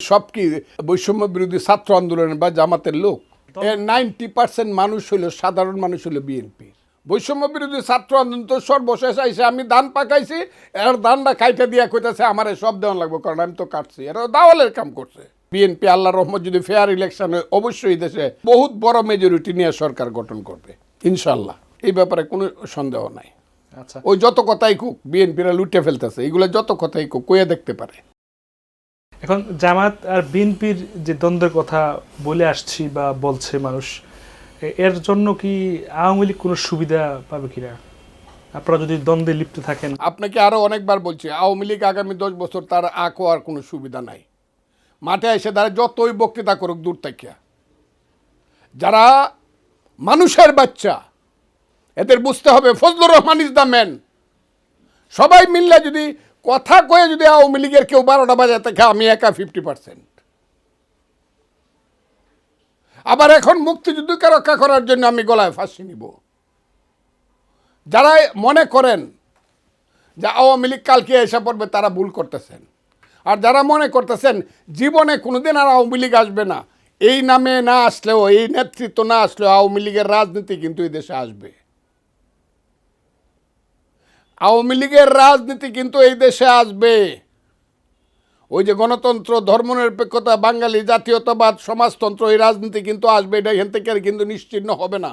সব কি বৈষম্য বিরোধী ছাত্র আন্দোলনের বা জামাতের লোক? এর নাইনটি পার্সেন্ট মানুষ হলো সাধারণ মানুষ হলো বিএনপি। বৈষম্য বিরোধী ছাত্র আন্দোলন তো সর্বশেষ আইসে আমি ধান পাকাইছি এর ধানটা খাইতে দিয়া কইতাছে আমার সব দেওয়া লাগবে কারণ আমি তো কাটছি। এরা দাওয়ালের কাম করছে। বিএনপি আল্লাহ রহমত যদি ফেয়ার ইলেকশন হয় অবশ্যই দেশে বহুত বড় মেজরিটি নিয়ে সরকার গঠন করবে ইনশাল্লাহ এই ব্যাপারে কোনো সন্দেহ নাই। আচ্ছা। ওই যত কথাই কুক বিএনপিরা লুটে ফেলতেছে এগুলো যত কথাই কুক কয়ে দেখতে পারে। এখন জামাত আর বিএনপির যে দ্বন্দ্বের কথা বলে আসছি বা বলছে মানুষ এর জন্য কি আওয়ামী লীগ কোনো সুবিধা পাবে কিনা? আপনারা যদি দ্বন্দ্বে লিপ্ত থাকেন। আপনাকে আরও অনেকবার বলছি, আওয়ামী লীগ আগামী দশ বছর তার আঁক আর কোনো সুবিধা নাই। মাঠে এসে তারা যতই বক্তৃতা করুক দূর থেকে। যারা মানুষের বাচ্চা, এদের বুঝতে হবে Fazlur Rahman is the man সবাই মিললে যদি কথা কয়ে যদি আওয়ামী লীগের কেউ বারোটা বাজায় থাকে আমি একা ফিফটি পার্সেন্ট আবার এখন মুক্তিযুদ্ধকে রক্ষা করার জন্য আমি গলায় ফাঁসি নিব। যারা মনে করেন যে আওয়ামী লীগ কালকে এসে পড়বে, তারা ভুল করতেছেন। আর যারা মনে করতেছেন, জীবনে কোনোদিন আর আওয়ামী লীগ আসবে না, এই নামে না আসলেও, এই নেতৃত্ব না আসলেও আওয়ামী লীগের রাজনীতি কিন্তু এই দেশে আসবে। আওয়ামী লীগের রাজনীতি কিন্তু এই দেশে আসবে। ওই যে গণতন্ত্র ধর্মনিরপেক্ষতা বাঙালি জাতীয়তাবাদ সমাজতন্ত্র এই রাজনীতি কিন্তু আসবে এটা এখান থেকে আর কিন্তু নিশ্চিহ্ন হবে না।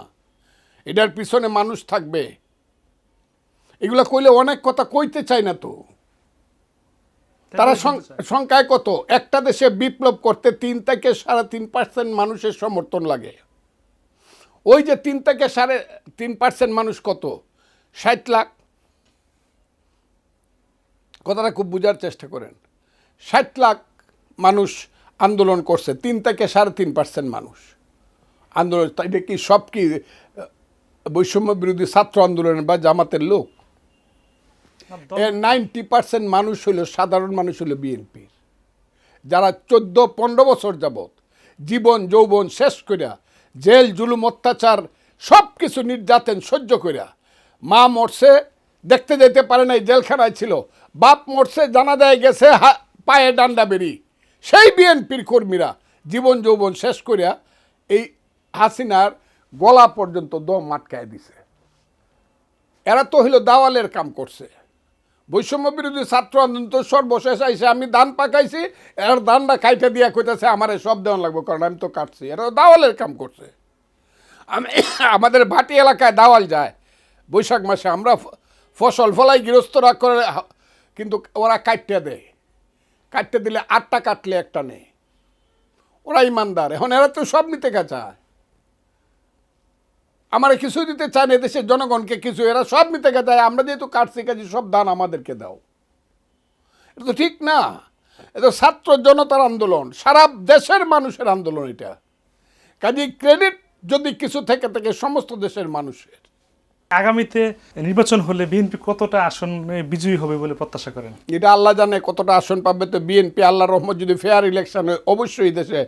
এটার পিছনে মানুষ থাকবে। এগুলো কইলে অনেক কথা কইতে চায় না তো। তারা সংখ্যায় কত? একটা দেশে বিপ্লব করতে তিন থেকে সাড়ে তিন পার্সেন্ট মানুষের সমর্থন লাগে। ওই যে তিন থেকে সাড়ে তিন পার্সেন্ট মানুষ কত? ষাট লাখ। কথাটা খুব বোঝার চেষ্টা করেন। ষাট লাখ মানুষ আন্দোলন করছে তিন থেকে সাড়ে তিন পার্সেন্ট মানুষ। আন্দোলন এটা কি সব কি বৈষম্য বিরোধী ছাত্র আন্দোলনের বা জামাতের লোক? এর নাইনটি পার্সেন্ট মানুষ হলো সাধারণ মানুষ হলো বিএনপির। যারা চোদ্দ পনেরো বছর যাবৎ জীবন যৌবন শেষ করিয়া জেল জুলুম অত্যাচার সব কিছু নির্যাতন সহ্য করিয়া মা মরছে দেখতে যেতে পারে নাই, জেলখানায় ছিল। বাপ মরছে, জানা যায় গেছে পায়ে ডান্ডা বেরি। সেই বিএনপির কর্মীরা জীবন যৌবন শেষ করিয়া এই হাসিনার গলা পর্যন্ত দম আটকায় দিছে। এরা তো হইল দাওয়ালের কাম করছে। বৈষম্য বিরোধী ছাত্র আন্দোলন তো সর্বশেষ আইসে আমি ধান পাকাইছি, এর ধানটা খাইতে দিয়া কইতেছে, আমার সব দেওয়া লাগবে, কারণ আমি তো কাটছি। এরা দাওয়ালের কাম করছে। আমি আমাদের ভাটি এলাকায় দাওয়াল যায়। বৈশাখ মাসে আমরা ফসল ফলাই গৃহস্থরা করে কিন্তু ওরা কাটতে দেয়। কাটতে দিলে আটটা কাটলে একটা নেই। ওরা ইমানদার। এখন এরা তো সব নিতে চায় আমার কিছু দিতে চায় না, এদেশের জনগণকে কিছু, এরা সব নিতে গে দেয় আমরা যেহেতু কাটছি, কাজে সব দান আমাদেরকে দাও। এটা তো ঠিক না। এটা ছাত্র জনতার আন্দোলন। সারা দেশের মানুষের আন্দোলন এটা। কাজে ক্রেডিট যদি কিছু থেকে থাকে, সমস্ত দেশের মানুষের। আগামীতে নির্বাচন হলে বিএনপি কতটা আসনে বিজয়ী হবে বলে প্রত্যাশা করেন? এটা আল্লাহ জানে কতটা আসন পাবে। তো বিএনপি আল্লাহ রহমত যদি ফেয়ার ইলেকশন হয় অবশ্যই দেশে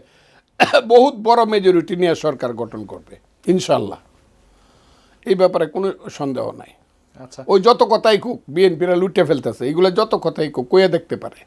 বহুত বড় মেজরিটি নিয়ে সরকার গঠন করবে ইনশাল্লাহ এই ব্যাপারে কোনো সন্দেহ নাই। আচ্ছা। ওই যত কথাই কুক বিএনপিরা লুটে ফেলতেছে এগুলো যত কথাই কুক কয়ে দেখতে পারে।